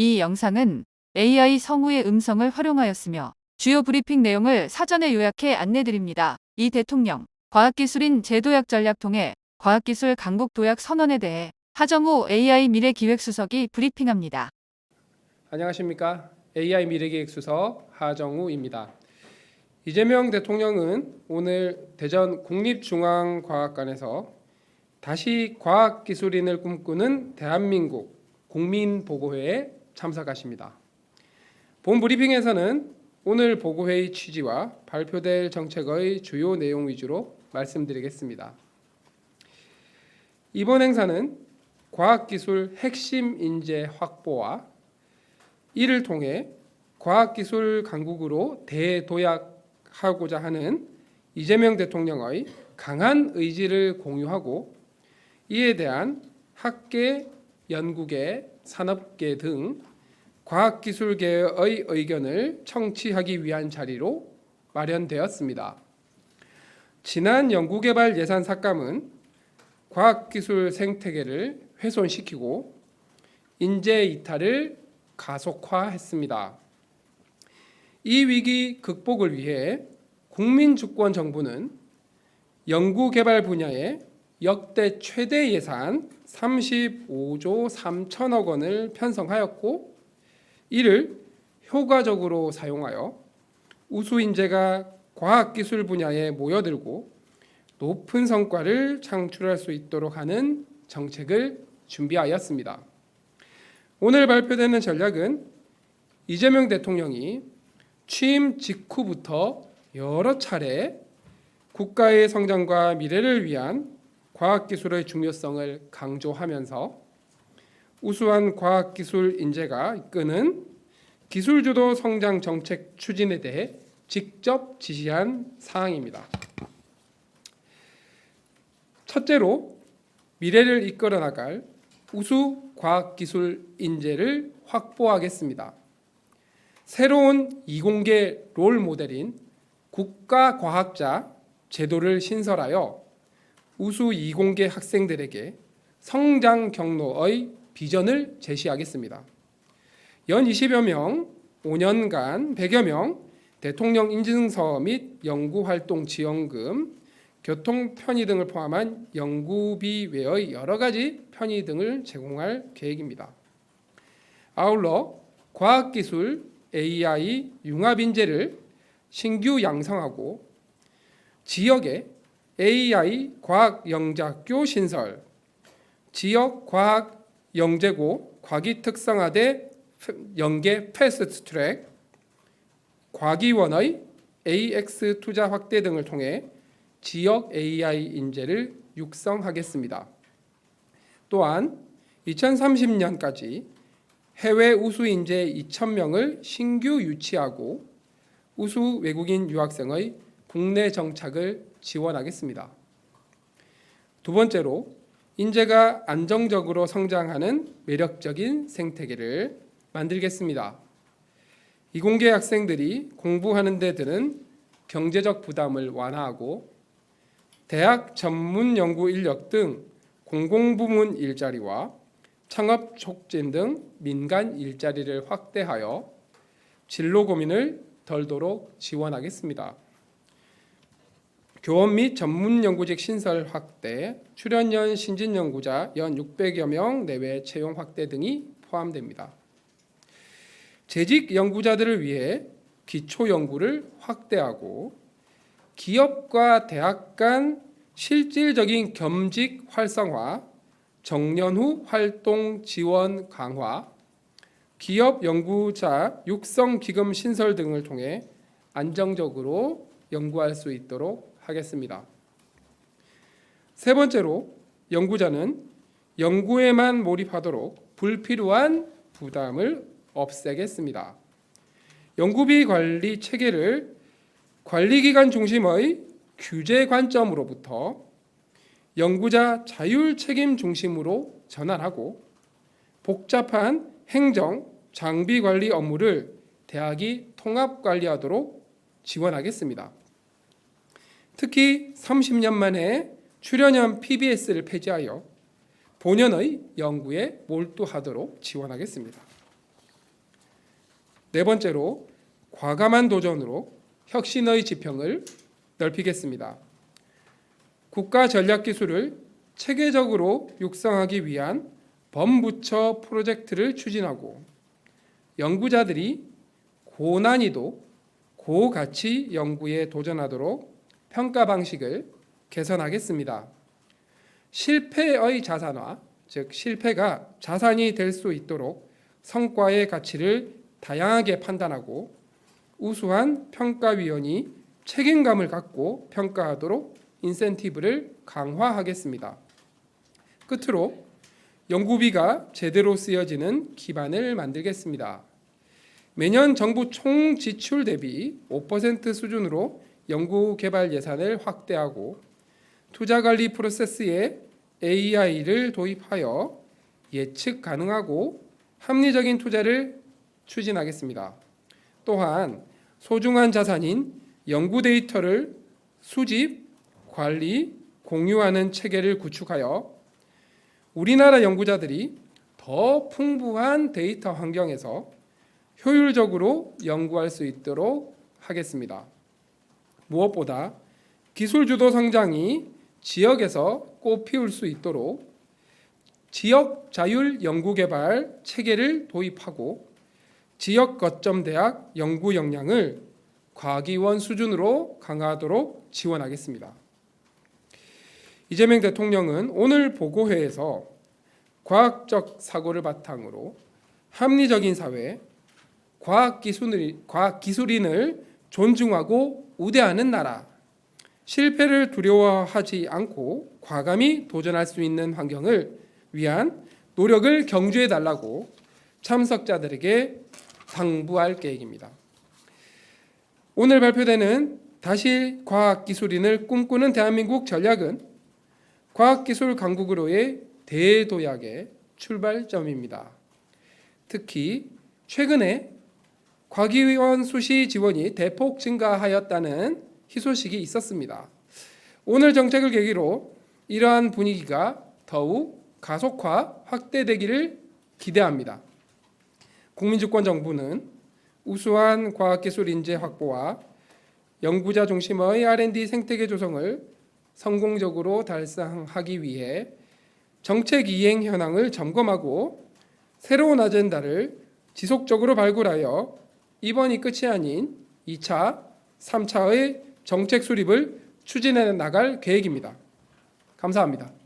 이 영상은 AI 성우의 음성을 활용하였으며 주요 브리핑 내용을 사전에 요약해 안내드립니다. 이 대통령, 과학기술인 제도약 전략 통해 과학기술 강국 도약 선언에 대해 하정우 AI 미래기획수석이 브리핑합니다. 안녕하십니까? AI 미래기획수석 하정우입니다. 이재명 대통령은 오늘 대전 국립중앙과학관에서 다시 과학기술인을 꿈꾸는 대한민국 국민보고회에 참석하십니다. 본 브리핑에서는 오늘 보고회의 취지와 발표될 정책의 주요 내용 위주로 말씀드리겠습니다. 이번 행사는 과학기술 핵심 인재 확보와 이를 통해 과학기술 강국으로 대도약하고자 하는 이재명 대통령의 강한 의지를 공유하고 이에 대한 학계, 연구계, 산업계 등 과학기술계의 의견을 청취하기 위한 자리로 마련되었습니다. 지난 연구개발 예산 삭감은 과학기술 생태계를 훼손시키고 인재 이탈을 가속화했습니다. 이 위기 극복을 위해 국민주권 정부는 연구개발 분야에 역대 최대 예산 35조 3천억 원을 편성하였고 이를 효과적으로 사용하여 우수 인재가 과학기술 분야에 모여들고 높은 성과를 창출할 수 있도록 하는 정책을 준비하였습니다. 오늘 발표되는 전략은 이재명 대통령이 취임 직후부터 여러 차례 국가의 성장과 미래를 위한 과학기술의 중요성을 강조하면서 우수한 과학기술 인재가 이끄는 기술주도 성장 정책 추진에 대해 직접 지시한 사항입니다. 첫째로 미래를 이끌어 나갈 우수 과학기술 인재를 확보하겠습니다. 새로운 이공계 롤 모델인 국가과학자 제도를 신설하여 우수 이공계 학생들에게 성장 경로의 비전을 제시하겠습니다. 연 20여 명, 5년간 100여 명 대통령 인증서 및 연구활동 지원금, 교통 편의 등을 포함한 연구비 외의 여러 가지 편의 등을 제공할 계획입니다. 아울러 과학기술, AI, 융합 인재를 신규 양성하고 지역에 AI 과학 영재학교 신설, 지역 과학 영재고 과기 특성화대 연계 패스트 트랙, 과기원의 AX 투자 확대 등을 통해 지역 AI 인재를 육성하겠습니다. 또한 2030년까지 해외 우수 인재 2,000명을 신규 유치하고 우수 외국인 유학생의 국내 정착을 지원하겠습니다. 두 번째로 인재가 안정적으로 성장하는 매력적인 생태계를 만들겠습니다. 이공계 학생들이 공부하는 데 드는 경제적 부담을 완화하고 대학 전문 연구 인력 등 공공부문 일자리와 창업 촉진 등 민간 일자리를 확대하여 진로 고민을 덜도록 지원하겠습니다. 교원 및 전문 연구직 신설 확대, 출연연 신진 연구자 연 600여 명 내외 채용 확대 등이 포함됩니다. 재직 연구자들을 위해 기초 연구를 확대하고 기업과 대학 간 실질적인 겸직 활성화, 정년 후 활동 지원 강화, 기업 연구자 육성 기금 신설 등을 통해 안정적으로 연구할 수 있도록 하겠습니다. 세 번째로 연구자는 연구에만 몰입하도록 불필요한 부담을 없애겠습니다. 연구비 관리 체계를 관리기관 중심의 규제 관점으로부터 연구자 자율 책임 중심으로 전환하고 복잡한 행정, 장비 관리 업무를 대학이 통합 관리하도록 지원하겠습니다. 특히 30년 만에 출연형 PBS를 폐지하여 본연의 연구에 몰두하도록 지원하겠습니다. 네 번째로 과감한 도전으로 혁신의 지평을 넓히겠습니다. 국가 전략 기술을 체계적으로 육성하기 위한 범부처 프로젝트를 추진하고 연구자들이 고난이도, 고가치 연구에 도전하도록 평가 방식을 개선하겠습니다. 실패의 자산화, 즉 실패가 자산이 될 수 있도록 성과의 가치를 다양하게 판단하고 우수한 평가위원이 책임감을 갖고 평가하도록 인센티브를 강화하겠습니다. 끝으로 연구비가 제대로 쓰여지는 기반을 만들겠습니다. 매년 정부 총 지출 대비 5% 수준으로 연구 개발 예산을 확대하고 투자 관리 프로세스에 AI를 도입하여 예측 가능하고 합리적인 투자를 추진하겠습니다. 또한 소중한 자산인 연구 데이터를 수집, 관리, 공유하는 체계를 구축하여 우리나라 연구자들이 더 풍부한 데이터 환경에서 효율적으로 연구할 수 있도록 하겠습니다. 무엇보다 기술 주도 성장이 지역에서 꽃 피울 수 있도록 지역 자율 연구 개발 체계를 도입하고 지역 거점 대학 연구 역량을 과기원 수준으로 강화하도록 지원하겠습니다. 이재명 대통령은 오늘 보고회에서 과학적 사고를 바탕으로 합리적인 사회, 과학 기술 과학 존중하고 우대하는 나라, 실패를 두려워하지 않고 과감히 도전할 수 있는 환경을 위한 노력을 경주해 달라고 참석자들에게 당부할 계획입니다. 오늘 발표되는 다시 과학기술인을 꿈꾸는 대한민국 전략은 과학기술 강국으로의 대도약의 출발점입니다. 특히 최근에 과기원 수시 지원이 대폭 증가하였다는 희소식이 있었습니다. 오늘 정책을 계기로 이러한 분위기가 더욱 가속화 확대되기를 기대합니다. 국민주권 정부는 우수한 과학기술 인재 확보와 연구자 중심의 R&D 생태계 조성을 성공적으로 달성하기 위해 정책 이행 현황을 점검하고 새로운 아젠다를 지속적으로 발굴하여 이번이 끝이 아닌 2차, 3차의 정책 수립을 추진해 나갈 계획입니다. 감사합니다.